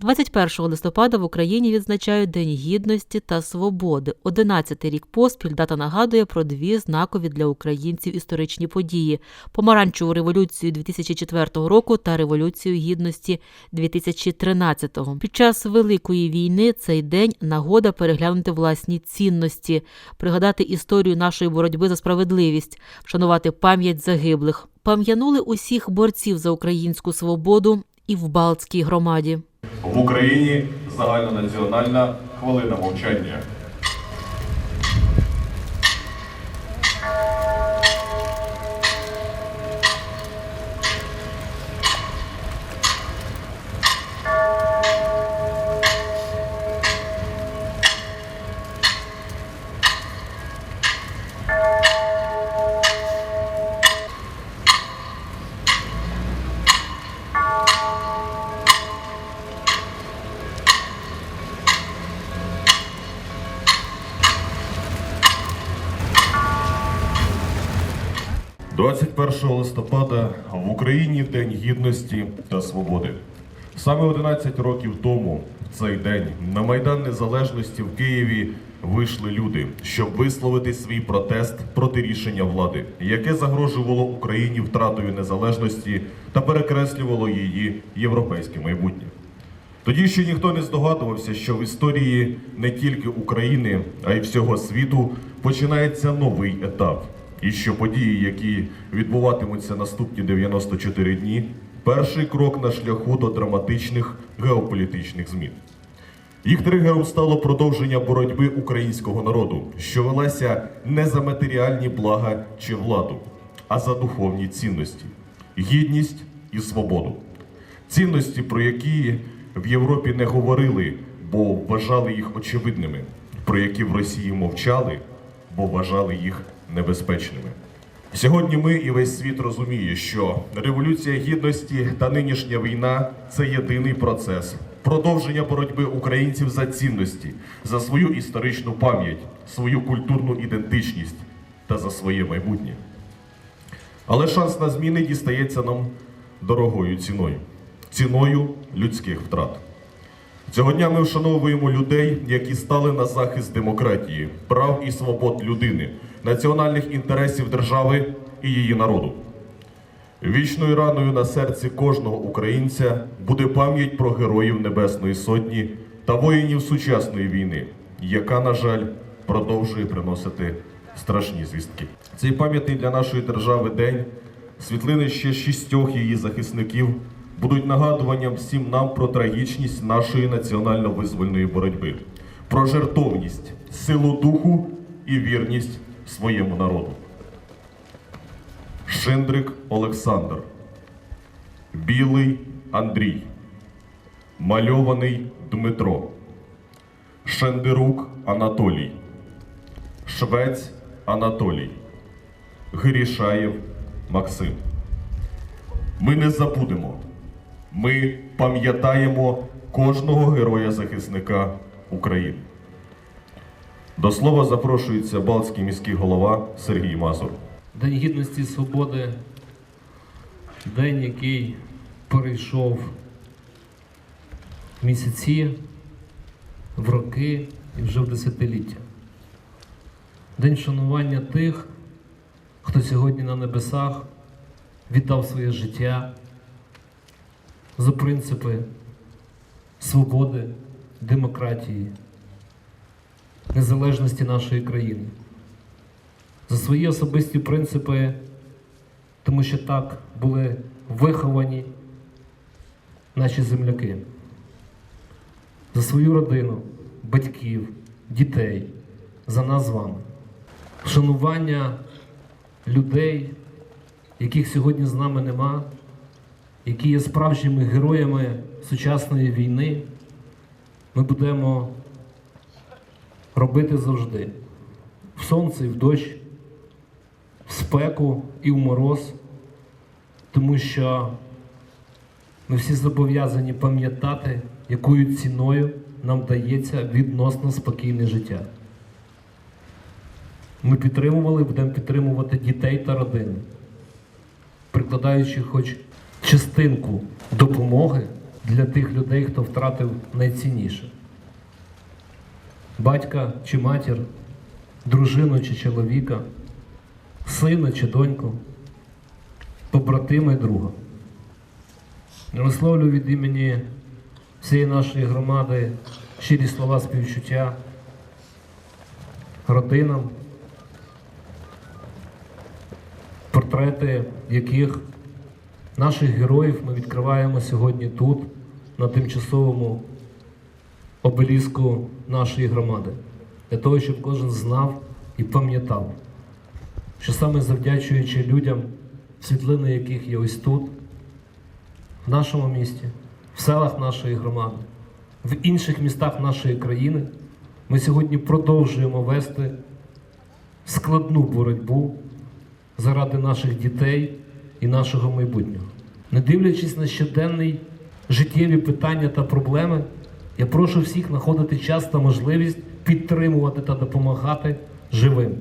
21 листопада в Україні відзначають День гідності та свободи. 11-й рік поспіль дата нагадує про дві знакові для українців історичні події: помаранчеву революцію 2004 року та революцію гідності 2013. Під час великої війни цей день нагода переглянути власні цінності, пригадати історію нашої боротьби за справедливість, вшанувати пам'ять загиблих. Пам'янули усіх борців за українську свободу і в Балтській громаді. В Україні загальнонаціональна хвилина мовчання. – 21 листопада в Україні День гідності та свободи. Саме 11 років тому, в цей день, на Майдан Незалежності в Києві вийшли люди, щоб висловити свій протест проти рішення влади, яке загрожувало Україні втратою незалежності та перекреслювало її європейське майбутнє. Тоді ще ніхто не здогадувався, що в історії не тільки України, а й всього світу починається новий етап. І що події, які відбуватимуться наступні 94 дні, перший крок на шляху до драматичних геополітичних змін. Їх тригером стало продовження боротьби українського народу, що велася не за матеріальні блага чи владу, а за духовні цінності, гідність і свободу. Цінності, про які в Європі не говорили, бо вважали їх очевидними, про які в Росії мовчали, бо вважали їх небезпечними. Сьогодні ми і весь світ розуміє, що революція гідності та нинішня війна це єдиний процес продовження боротьби українців за цінності, за свою історичну пам'ять, свою культурну ідентичність та за своє майбутнє. Але шанс на зміни дістається нам дорогою ціною ціною людських втрат. Цього дня ми вшановуємо людей, які стали на захист демократії, прав і свобод людини, національних інтересів держави і її народу. Вічною раною на серці кожного українця буде пам'ять про героїв Небесної Сотні та воїнів сучасної війни, яка, на жаль, продовжує приносити страшні звістки. Цей пам'ятний для нашої держави день, світлини ще шістьох її захисників будуть нагадуванням всім нам про трагічність нашої національно-визвольної боротьби, про жертовність, силу духу і вірність своєму народу. Шиндрик Олександр, Білий Андрій, Мальований Дмитро, Шендерук Анатолій, Швець Анатолій, Грішаєв Максим. Ми не забудемо. Ми пам'ятаємо кожного героя-захисника України. До слова запрошується Балтський міський голова Сергій Мазур. День гідності свободи, день, який перейшов в місяці, в роки і вже в десятиліття. День вшанування тих, хто сьогодні на небесах віддав своє життя за принципи свободи, демократії, незалежності нашої країни за свої особисті принципи, тому що так були виховані наші земляки, за свою родину, батьків, дітей, за нас з вами. Шанування людей, яких сьогодні з нами нема, які є справжніми героями сучасної війни, ми будемо робити завжди в сонце і в дощ в спеку і в мороз, тому що ми всі зобов'язані пам'ятати, якою ціною нам дається відносно спокійне життя. Ми підтримували будемо підтримувати дітей та родини, прикладаючи хоч частинку допомоги для тих людей, хто втратив найцінніше. Батька чи матір, дружину чи чоловіка, сина чи доньку, побратима і друга. Я Висловлюю від імені всієї нашої громади щирі слова співчуття родинам, портрети яких наших героїв ми відкриваємо сьогодні тут, на тимчасовому обеліску нашої громади, для того, щоб кожен знав і пам'ятав, що саме завдячуючи людям, світлини яких є ось тут, в нашому місті, в селах нашої громади, в інших містах нашої країни, ми сьогодні продовжуємо вести складну боротьбу заради наших дітей і нашого майбутнього. Не дивлячись на щоденний життєві питання та проблеми, я прошу всіх знаходити час та можливість підтримувати та допомагати живим,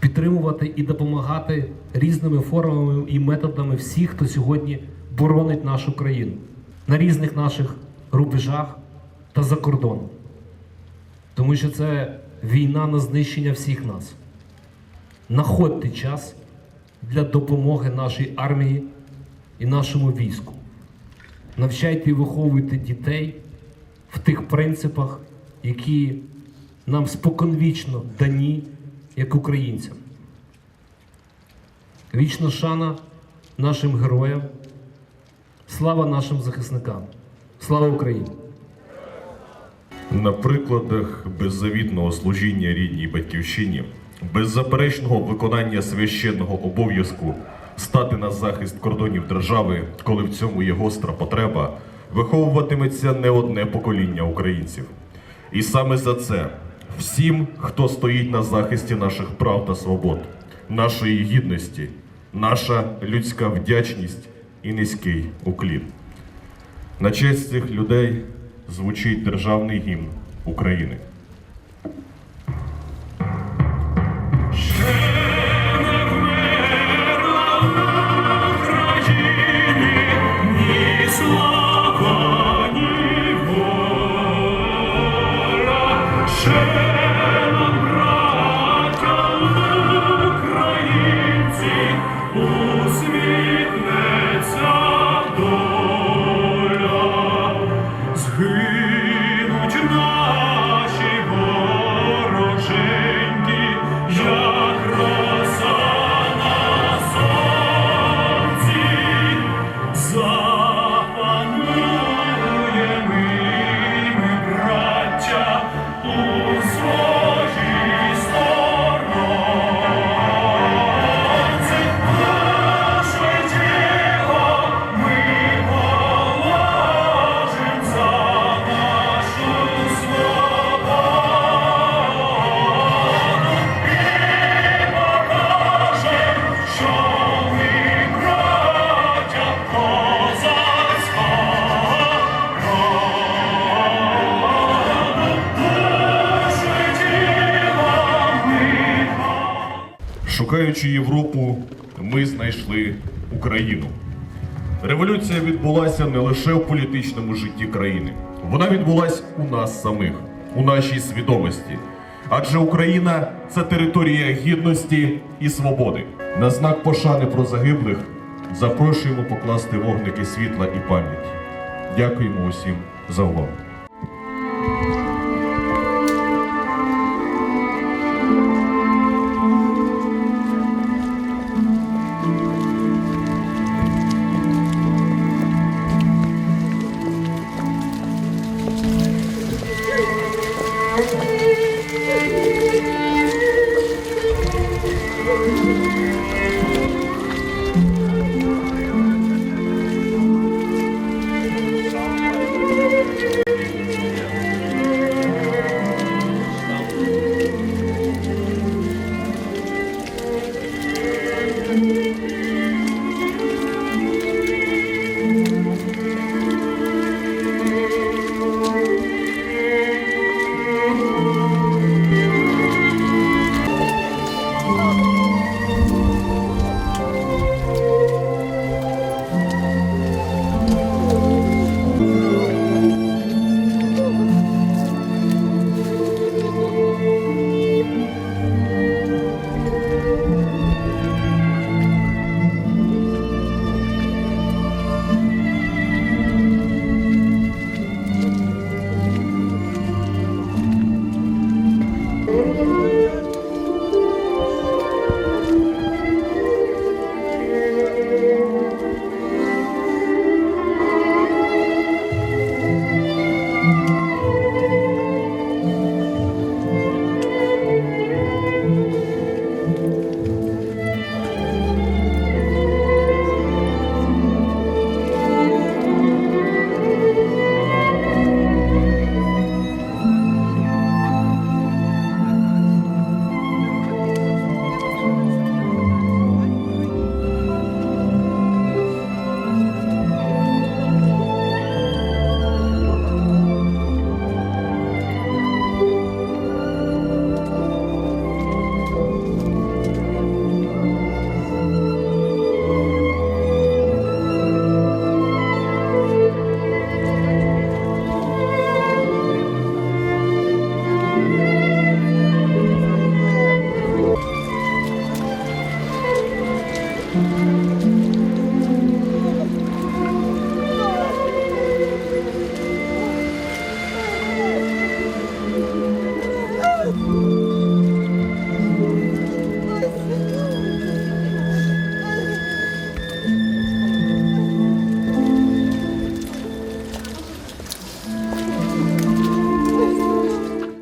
підтримувати і допомагати різними формами і методами всіх, хто сьогодні боронить нашу країну на різних наших рубежах та за кордоном. Тому що це війна на знищення всіх нас. Находьте час для допомоги нашій армії і нашому війську. Навчайте і виховуйте дітей в тих принципах, які нам споконвічно дані як українцям. Вічна шана нашим героям, слава нашим захисникам. Слава Україні! На прикладах беззавітного служіння рідній батьківщині, беззаперечного виконання священного обов'язку стати на захист кордонів держави, коли в цьому є гостра потреба, виховуватиметься не одне покоління українців. І саме за це всім, хто стоїть на захисті наших прав та свобод, нашої гідності, наша людська вдячність і низький уклін. На честь цих людей звучить державний гімн України. here. Шукаючи Європу, ми знайшли Україну. Революція відбулася не лише в політичному житті країни, вона відбулася у нас самих, у нашій свідомості. Адже Україна це територія гідності і свободи. На знак пошани про загиблих запрошуємо покласти вогники світла і пам'яті. Дякуємо усім за увагу. Hallelujah.